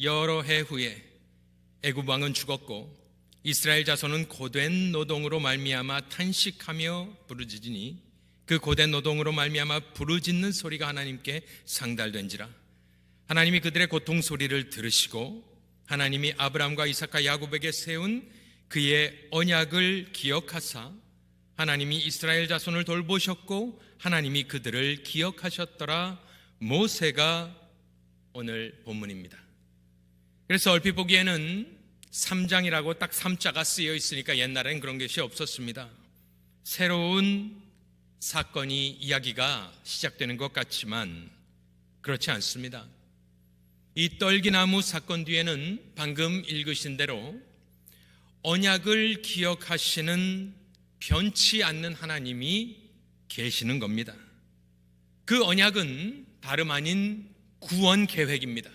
여러 해 후에 애굽 왕은 죽었고 이스라엘 자손은 고된 노동으로 말미암아 탄식하며 부르짖으니 그 고된 노동으로 말미암아 부르짖는 소리가 하나님께 상달된지라 하나님이 그들의 고통 소리를 들으시고 하나님이 아브라함과 이삭과 야곱에게 세운 그의 언약을 기억하사 하나님이 이스라엘 자손을 돌보셨고 하나님이 그들을 기억하셨더라 모세가 오늘 본문입니다. 그래서 얼핏 보기에는 3장이라고 딱 3자가 쓰여 있으니까 옛날엔 그런 것이 없었습니다. 새로운 사건이 이야기가 시작되는 것 같지만 그렇지 않습니다. 이 떨기나무 사건 뒤에는 방금 읽으신 대로 언약을 기억하시는 변치 않는 하나님이 계시는 겁니다. 그 언약은 다름 아닌 구원 계획입니다.